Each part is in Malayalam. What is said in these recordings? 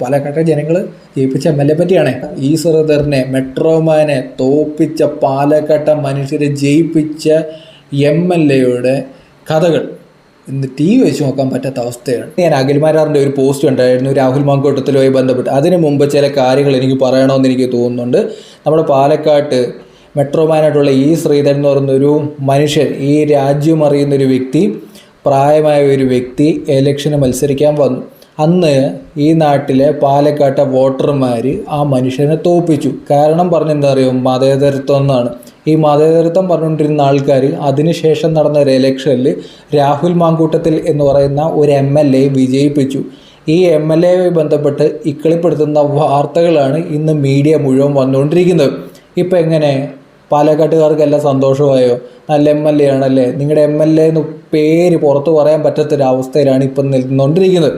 പാലക്കാട്ടെ ജനങ്ങൾ ജയിപ്പിച്ച എം എൽ എ പറ്റിയാണ്. ഈ ശ്രീധരനെ മെട്രോമാനെ തോപ്പിച്ച പാലക്കാട്ട മനുഷ്യരെ ജയിപ്പിച്ച എം എൽ എയുടെ കഥകൾ ഇന്ന് ടി വി വെച്ച് നോക്കാൻ പറ്റാത്ത അവസ്ഥയാണ്. ഞാൻ അഖിൽമാരാറിന്റെ ഒരു പോസ്റ്റ് ഉണ്ടായിരുന്നു രാഹുൽ മാങ്കോട്ടത്തിലുമായി ബന്ധപ്പെട്ട്. അതിനു മുമ്പ് ചില കാര്യങ്ങൾ എനിക്ക് പറയണമെന്ന് എനിക്ക് തോന്നുന്നുണ്ട്. നമ്മുടെ പാലക്കാട്ട് മെട്രോമാനായിട്ടുള്ള ഈ ശ്രീധരൻ എന്ന് പറയുന്നൊരു മനുഷ്യൻ ഈ രാജ്യം അറിയുന്നൊരു വ്യക്തി പ്രായമായ ഒരു വ്യക്തി ഇലക്ഷന് മത്സരിക്കാൻ വന്നു. അന്ന് ഈ നാട്ടിലെ പാലക്കാട്ടെ വോട്ടർമാർ ആ മനുഷ്യനെ തോപ്പിച്ചു. കാരണം പറഞ്ഞെന്താ അറിയോ മതേതരത്വം എന്നാണ് ഈ മതേതരത്വം പറഞ്ഞുകൊണ്ടിരുന്ന ആൾക്കാർ അതിനുശേഷം നടന്ന ഒരു ഇലക്ഷനിൽ രാഹുൽ മാങ്കൂട്ടത്തിൽ എന്ന് പറയുന്ന ഒരു എം എൽ എ വിജയിപ്പിച്ചു. ഈ എം എൽ എയുമായി ബന്ധപ്പെട്ട് ഇക്കളിപ്പെടുത്തുന്ന വാർത്തകളാണ് ഇന്ന് മീഡിയ മുഴുവൻ വന്നുകൊണ്ടിരിക്കുന്നത്. ഇപ്പം എങ്ങനെ? പാലക്കാട്ടുകാർക്കെല്ലാം സന്തോഷമായോ? നല്ല എം എൽ എ ആണല്ലേ? നിങ്ങളുടെ എം എൽ എ എന്ന് പേര് പുറത്തു പറയാൻ പറ്റാത്തൊരവസ്ഥയിലാണ് ഇപ്പം നിന്നുകൊണ്ടിരിക്കുന്നത്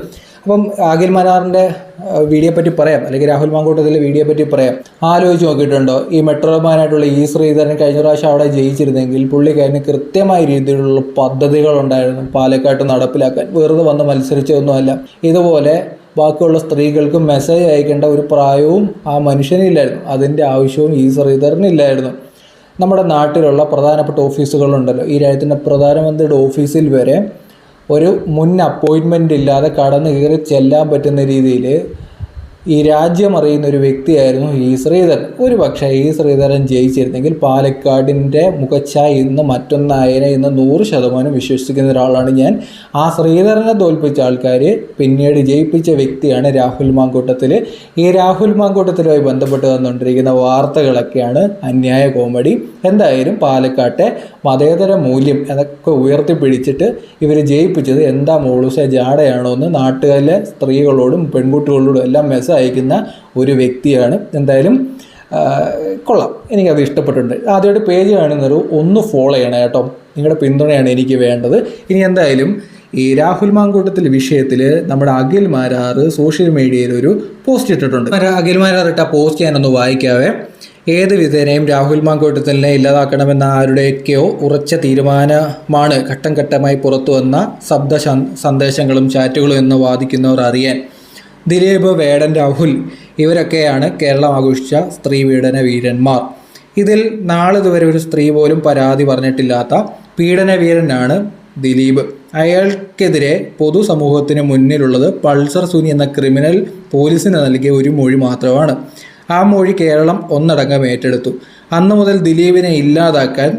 അപ്പം അഖിൽ മനാറിന്റെ വീഡിയോ പറ്റി പറയാം. അല്ലെങ്കിൽ രാഹുൽ മാങ്കൂട്ടത്തിലെ വീഡിയോ പറ്റി പറയാം. ആലോചിച്ച് നോക്കിയിട്ടുണ്ടോ? ഈ മെട്രോമാനായിട്ടുള്ള ഈ ശ്രീധരൻ കഴിഞ്ഞ പ്രാവശ്യം അവിടെ ജയിച്ചിരുന്നെങ്കിൽ പുള്ളിക്കാരന് കൃത്യമായ രീതിയിലുള്ള പദ്ധതികളുണ്ടായിരുന്നു പാലക്കാട്ട് നടപ്പിലാക്കാൻ വെറുതെ വന്ന് മത്സരിച്ചതൊന്നുമല്ല. ഇതുപോലെ ബാക്കിയുള്ള സ്ത്രീകൾക്ക് മെസ്സേജ് അയക്കേണ്ട ഒരു പ്രായവും ആ മനുഷ്യനില്ലായിരുന്നു അതിന്റെ ആവശ്യവും ഈ ശ്രീധരനില്ലായിരുന്നു നമ്മുടെ നാട്ടിലുള്ള പ്രധാനപ്പെട്ട ഓഫീസുകളുണ്ടല്ലോ ഈ രാജ്യത്തിന്റെ പ്രധാനമന്ത്രിയുടെ ഓഫീസിൽ വരെ ഒരു മുൻ അപ്പോയിൻമെന്റ് ഇല്ലാതെ കടന്നു കയറി ചെല്ലാൻ പറ്റുന്ന രീതിയിൽ ഈ രാജ്യം അറിയുന്ന ഒരു വ്യക്തിയായിരുന്നു ഈ ശ്രീധരൻ. ഒരു പക്ഷേ ഈ ശ്രീധരൻ ജയിച്ചിരുന്നെങ്കിൽ പാലക്കാടിന്റെ മുഖച്ഛായ ഇന്ന് മറ്റൊന്നായനെ ഇന്ന് നൂറ് ശതമാനം വിശ്വസിക്കുന്ന ഒരാളാണ് ഞാൻ. ആ ശ്രീധരനെ തോൽപ്പിച്ച ആൾക്കാർ പിന്നീട് ജയിപ്പിച്ച വ്യക്തിയാണ് രാഹുൽ മാങ്കൂട്ടത്തിൽ ഈ രാഹുൽ മാങ്കൂട്ടത്തിലുമായി ബന്ധപ്പെട്ട് വന്നുകൊണ്ടിരിക്കുന്ന വാർത്തകളൊക്കെയാണ് അന്യായ കോമഡി. എന്തായാലും പാലക്കാട്ടെ മതേതര മൂല്യം അതൊക്കെ ഉയർത്തിപ്പിടിച്ചിട്ട് ഇവർ ജയിപ്പിച്ചത് എന്താ മോളൂസ ജാടയാണോ എന്ന് നാട്ടുകാരിലെ സ്ത്രീകളോടും പെൺകുട്ടികളോടും എല്ലാം മെസ്സേജ് അയക്കുന്ന ഒരു വ്യക്തിയാണ്. എന്തായാലും കൊള്ളാം. എനിക്കത് ഇഷ്ടപ്പെട്ടിട്ടുണ്ട്. ആദ്യമായിട്ട് പേജ് കാണുന്നൊരു ഒന്ന് ഫോളോ ചെയ്യണം കേട്ടോ. നിങ്ങളുടെ പിന്തുണയാണ് എനിക്ക് വേണ്ടത്. ഇനി എന്തായാലും ഈ രാഹുൽ മാങ്കൂട്ടത്തിൽ വിഷയത്തിൽ നമ്മുടെ അഖിൽ മാരാറ് സോഷ്യൽ മീഡിയയിൽ ഒരു പോസ്റ്റ് ഇട്ടിട്ടുണ്ട്. അഖിൽ മാരാർ ഇട്ട പോസ്റ്റ് ഞാനൊന്ന് വായിക്കാവേ. ഏത് വിധേനയും രാഹുൽ മാങ്കൂട്ടത്തിനെ ഇല്ലാതാക്കണമെന്ന ആരുടെയൊക്കെയോ ഉറച്ച തീരുമാനമാണ് ഘട്ടം ഘട്ടമായി പുറത്തു വന്ന ശബ്ദ സന്ദേശങ്ങളും ചാറ്റുകളും എന്ന് വാദിക്കുന്നവർ അറിയാൻ. ദിലീപ് വേടൻ രാഹുൽ ഇവരൊക്കെയാണ് കേരളം ആഘോഷിച്ച സ്ത്രീ പീഡന വീരന്മാർ. ഇതിൽ നാളിതുവരെ ഒരു സ്ത്രീ പോലും പരാതി പറഞ്ഞിട്ടില്ലാത്ത പീഡന വീരനാണ് ദിലീപ്. അയാൾക്കെതിരെ പൊതുസമൂഹത്തിന് മുന്നിലുള്ളത് പൾസർ സുനി എന്ന ക്രിമിനൽ പോലീസിന് നൽകിയ ഒരു മൊഴി മാത്രമാണ്. ആ മൊഴി കേരളം ഒന്നടങ്കം ഏറ്റെടുത്തു. അന്നു മുതൽ ദിലീപിനെ ഇല്ലാതാക്കാൻ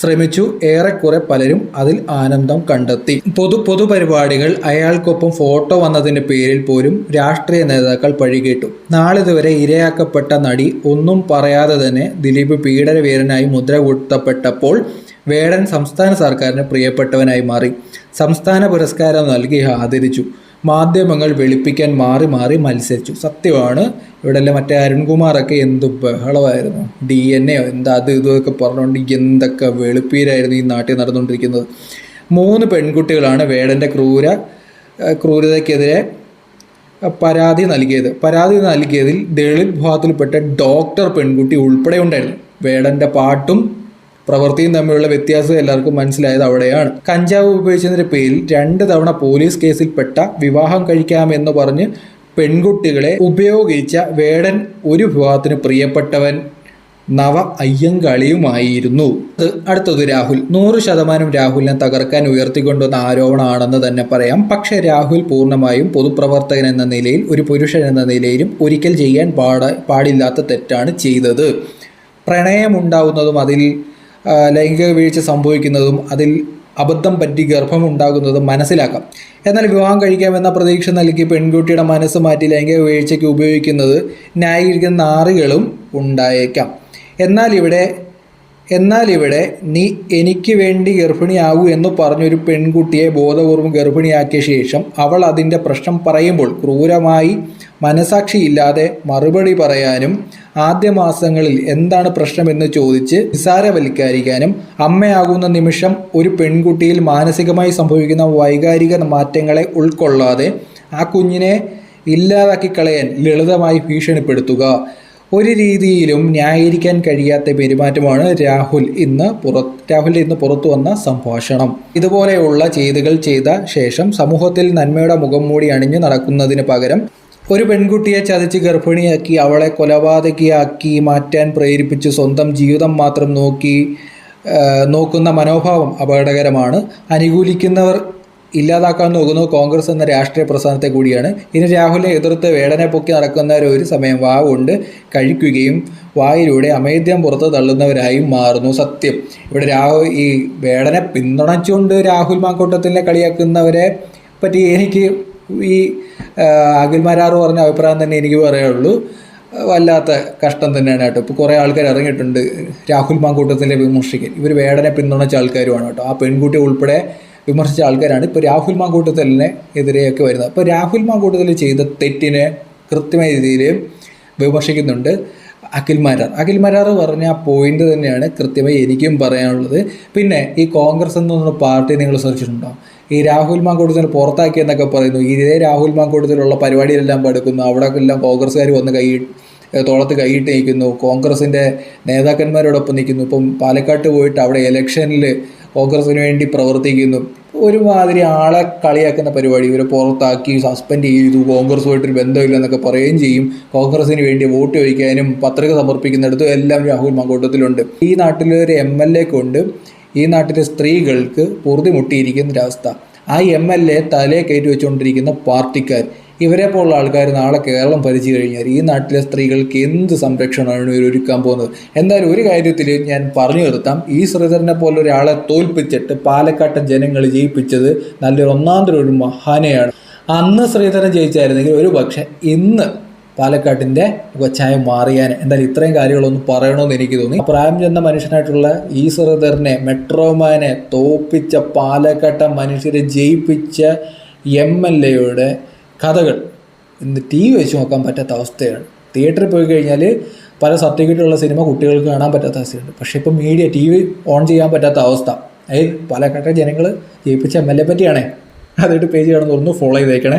ശ്രമിച്ചു. ഏറെക്കുറെ പലരും അതിൽ ആനന്ദം കണ്ടെത്തി. പൊതു പൊതുപരിപാടികൾ അയാൾക്കൊപ്പം ഫോട്ടോ വന്നതിന്റെ പേരിൽ പോലും രാഷ്ട്രീയ നേതാക്കൾ പഴികേട്ടു. നാളിതുവരെ ഇരയാക്കപ്പെട്ട നടി ഒന്നും പറയാതെ തന്നെ ദിലീപ് പീഡനവീരനായി മുദ്ര കൂട്ടപ്പെട്ടപ്പോൾ വേടൻ സംസ്ഥാന സർക്കാരിന് പ്രിയപ്പെട്ടവനായി മാറി. സംസ്ഥാന പുരസ്കാരം നൽകി ആദരിച്ചു. മാധ്യമങ്ങൾ വെളുപ്പിക്കാൻ മാറി മാറി മത്സരിച്ചു. സത്യമാണ്. ഇവിടെല്ലാം മറ്റേ അരുൺകുമാറൊക്കെ എന്ത് ബഹളമായിരുന്നു. ഡി എൻ എ എന്താ അത് ഇതൊക്കെ പറഞ്ഞുകൊണ്ട് എന്തൊക്കെ വെളുപ്പീരായിരുന്നു ഈ നാട്ടിൽ നടന്നുകൊണ്ടിരിക്കുന്നത്. മൂന്ന് പെൺകുട്ടികളാണ് വേടന്റെ ക്രൂര ക്രൂരതയ്ക്കെതിരെ പരാതി നൽകിയത്. പരാതി നൽകിയതിൽ ദളിത് വിഭാഗത്തിൽപ്പെട്ട ഡോക്ടർ പെൺകുട്ടി ഉൾപ്പെടെ ഉണ്ടായിരുന്നു വേടന്റെ പാട്ടും പ്രവൃത്തിയും തമ്മിലുള്ള വ്യത്യാസം എല്ലാവർക്കും മനസ്സിലായത് അവിടെയാണ്. കഞ്ചാവ് ഉപയോഗിച്ചതിന്റെ പേരിൽ രണ്ട് തവണ പോലീസ് കേസിൽപ്പെട്ട വിവാഹം കഴിക്കാമെന്ന് പറഞ്ഞ് പെൺകുട്ടികളെ ഉപയോഗിച്ച വേടൻ ഒരു വിവാഹത്തിന് പ്രിയപ്പെട്ടവൻ നവ അയ്യങ്കളിയുമായിരുന്നു. അടുത്തത് രാഹുൽ. നൂറ് ശതമാനം രാഹുലിനെ തകർക്കാൻ ഉയർത്തിക്കൊണ്ടുവന്ന ആരോപണമാണെന്ന് തന്നെ പറയാം. പക്ഷേ രാഹുൽ പൂർണമായും പൊതുപ്രവർത്തകൻ എന്ന നിലയിൽ ഒരു പുരുഷൻ എന്ന നിലയിലും ഒരിക്കൽ ചെയ്യാൻ പാട പാടില്ലാത്ത തെറ്റാണ് ചെയ്തത്. പ്രണയമുണ്ടാവുന്നതും അതിൽ ലൈംഗിക വീഴ്ച സംഭവിക്കുന്നതും അതിൽ അബദ്ധം പറ്റി ഗർഭമുണ്ടാകുന്നതും മനസ്സിലാക്കാം. എന്നാൽ വിവാഹം കഴിക്കാമെന്ന പ്രതീക്ഷ നൽകി പെൺകുട്ടിയുടെ മനസ്സ് മാറ്റി ലൈംഗിക വീഴ്ചയ്ക്ക് ഉപയോഗിക്കുന്നത് ന്യായീകരിക്കുന്ന നാറികളും ഉണ്ടായേക്കാം. എന്നാൽ ഇവിടെ എന്നാൽ ഇവിടെ നീ എനിക്ക് വേണ്ടി ഗർഭിണിയാകൂ എന്ന് പറഞ്ഞൊരു പെൺകുട്ടിയെ ബോധപൂർവം ഗർഭിണിയാക്കിയ ശേഷം അവൾ അതിന്റെ പ്രശ്നം പറയുമ്പോൾ ക്രൂരമായി മനസാക്ഷിയില്ലാതെ മറുപടി പറയാനും ആദ്യ മാസങ്ങളിൽ എന്താണ് പ്രശ്നമെന്ന് ചോദിച്ച് നിസാരവൽക്കാരിക്കാനും അമ്മയാകുന്ന നിമിഷം ഒരു പെൺകുട്ടിയിൽ മാനസികമായി സംഭവിക്കുന്ന വൈകാരിക മാറ്റങ്ങളെ ഉൾക്കൊള്ളാതെ ആ കുഞ്ഞിനെ ഇല്ലാതാക്കി കളയാൻ ലളിതമായി ഭീഷണിപ്പെടുത്തുക. ഒരു രീതിയിലും ന്യായീകരിക്കാൻ കഴിയാത്ത പെരുമാറ്റമാണ് രാഹുൽ ഇന്ന് പുറത്ത് രാഹുൽ ഇന്ന് പുറത്തു വന്ന സംഭാഷണം. ഇതുപോലെയുള്ള ചെയ്തുകൾ ചെയ്ത ശേഷം സമൂഹത്തിൽ നന്മയുടെ മുഖം മൂടി അണിഞ്ഞു നടക്കുന്നതിന് പകരം ഒരു പെൺകുട്ടിയെ ചതച്ച് ഗർഭിണിയാക്കി അവളെ കൊലപാതകിയാക്കി മാറ്റാൻ പ്രേരിപ്പിച്ച് സ്വന്തം ജീവിതം മാത്രം നോക്കി നോക്കുന്ന മനോഭാവം അപകടകരമാണ്. അനുകൂലിക്കുന്നവർ ഇല്ലാതാക്കാൻ നോക്കുന്നത് കോൺഗ്രസ് എന്ന രാഷ്ട്രീയ പ്രസ്ഥാനത്തെ കൂടിയാണ്. ഇനി രാഹുലിനെ എതിർത്ത് വേടനെ പൊക്കി നടക്കുന്നവർ ഒരു സമയം വാ കൊണ്ട് കഴിക്കുകയും വായിലൂടെ അമേദ്യം പുറത്ത് തള്ളുന്നവരായും മാറുന്നു സത്യം. ഇവിടെ രാഹുൽ ഈ വേടനെ പിന്തുണച്ചുകൊണ്ട് രാഹുൽ മാക്കൂട്ടത്തിനെ കളിയാക്കുന്നവരെ പറ്റി എനിക്ക് ഈ അഖിൽ മരാറ് പറഞ്ഞ അഭിപ്രായം തന്നെ എനിക്ക് പറയുള്ളൂ വല്ലാത്ത കഷ്ടം തന്നെയാണ് കേട്ടോ. ഇപ്പോൾ കുറേ ആൾക്കാർ ഇറങ്ങിയിട്ടുണ്ട് രാഹുൽ മാങ്കൂട്ടത്തിലെ വിമർശിക്കാൻ. ഇവർ വേടനെ പിന്തുണച്ച ആൾക്കാരുമാണ് കേട്ടോ. ആ പെൺകുട്ടി ഉൾപ്പെടെ വിമർശിച്ച ആൾക്കാരാണ് ഇപ്പോൾ രാഹുൽ മാങ്കൂട്ടത്തലിനെ എതിരെയൊക്കെ വരുന്നത്. അപ്പോൾ രാഹുൽ മാങ്കൂട്ടത്തൽ ചെയ്ത തെറ്റിനെ കൃത്യമായ രീതിയിൽ വിമർശിക്കുന്നുണ്ട് അഖിൽ മരാർ. അഖിൽ മരാർ പറഞ്ഞ ആ പോയിന്റ് തന്നെയാണ് കൃത്യമായി എനിക്കും പറയാനുള്ളത്. പിന്നെ ഈ കോൺഗ്രസ് എന്ന് പറഞ്ഞ പാർട്ടി നിങ്ങൾ ശ്രദ്ധിച്ചിട്ടുണ്ടോ? ഈ രാഹുൽ മാങ്കൂട്ടത്തിൽ പുറത്താക്കിയെന്നൊക്കെ പറയുന്നു. ഇതേ രാഹുൽ മാങ്കൂട്ടത്തിലുള്ള പരിപാടിയിലെല്ലാം പടുക്കുന്നു. അവിടെ എല്ലാം കോൺഗ്രസ്സുകാർ വന്ന് കൈ തോളത്ത് കൈയിട്ട് നിൽക്കുന്നു. കോൺഗ്രസിന്റെ നേതാക്കന്മാരോടൊപ്പം നിൽക്കുന്നു. ഇപ്പം പാലക്കാട്ട് പോയിട്ട് അവിടെ ഇലക്ഷനിൽ കോൺഗ്രസിന് വേണ്ടി പ്രവർത്തിക്കുന്നു. ഒരുമാതിരി ആളെ കളിയാക്കുന്ന പരിപാടി ഇവരെ പുറത്താക്കി സസ്പെൻഡ് ചെയ്തു. കോൺഗ്രസുമായിട്ടൊരു ബന്ധമില്ല എന്നൊക്കെ പറയുകയും ചെയ്യും. കോൺഗ്രസിന് വേണ്ടി വോട്ട് ചോദിക്കാനും പത്രിക സമർപ്പിക്കുന്നിടത്തും എല്ലാം രാഹുൽ മങ്കോട്ടത്തിലുണ്ട് ഈ നാട്ടിലെ ഒരു എം എൽ എ കൊണ്ട് ഈ നാട്ടിലെ സ്ത്രീകൾക്ക് പൊറുതി മുട്ടിയിരിക്കുന്ന ഒരവസ്ഥ. ആ എം എൽ എ തലയെ കയറ്റി വെച്ചുകൊണ്ടിരിക്കുന്ന പാർട്ടിക്കാർ ഇവരെ പോലുള്ള ആൾക്കാർ നാളെ കേരളം ഭരിച്ചു കഴിഞ്ഞാൽ ഈ നാട്ടിലെ സ്ത്രീകൾക്ക് എന്ത് സംരക്ഷണമാണ് ഇവർ ഒരുക്കാൻ പോകുന്നത്? എന്തായാലും ഒരു കാര്യത്തിൽ ഞാൻ പറഞ്ഞു നിർത്താം. ഈ ശ്രീധരനെ പോലെ ഒരാളെ തോൽപ്പിച്ചിട്ട് പാലക്കാട്ടെ ജനങ്ങൾ ജയിപ്പിച്ചത് നല്ലൊരു ഒന്നാം തരം ഒരു മഹാനെയാണ്. അന്ന് ശ്രീധരൻ ജയിച്ചായിരുന്നെങ്കിൽ ഒരു പക്ഷേ ഇന്ന് പാലക്കാട്ടിന്റെ മുഖച്ഛായ മാറിയാൻ എന്തായാലും ഇത്രയും കാര്യങ്ങളൊന്നും പറയണമെന്ന് എനിക്ക് തോന്നി. പ്രായം ചെന്ന മനുഷ്യനായിട്ടുള്ള ഈ ശ്രീധരനെ മെട്രോമാനെ തോപ്പിച്ച പാലക്കാട്ടെ മനുഷ്യരെ ജയിപ്പിച്ച എം എൽ എയുടെ കഥകൾ. ഇന്ന് ടി വി വെച്ച് നോക്കാൻ പറ്റാത്ത അവസ്ഥയാണ്. തിയേറ്ററിൽ പോയി കഴിഞ്ഞാൽ പല സർട്ടിഫിക്കറ്റുള്ള സിനിമ കുട്ടികൾക്ക് കാണാൻ പറ്റാത്ത അവസ്ഥയുണ്ട്. പക്ഷേ ഇപ്പോൾ മീഡിയ ടി വി ഓൺ ചെയ്യാൻ പറ്റാത്ത അവസ്ഥ. അതായത് പാലക്കാട്ടെ ജനങ്ങൾ ജയിപ്പിച്ച എം എൽ എ പറ്റിയാണേ. അതായിട്ട് പേജ് കാണുന്ന ഒന്ന് ഫോളോ ചെയ്തേക്കണേ.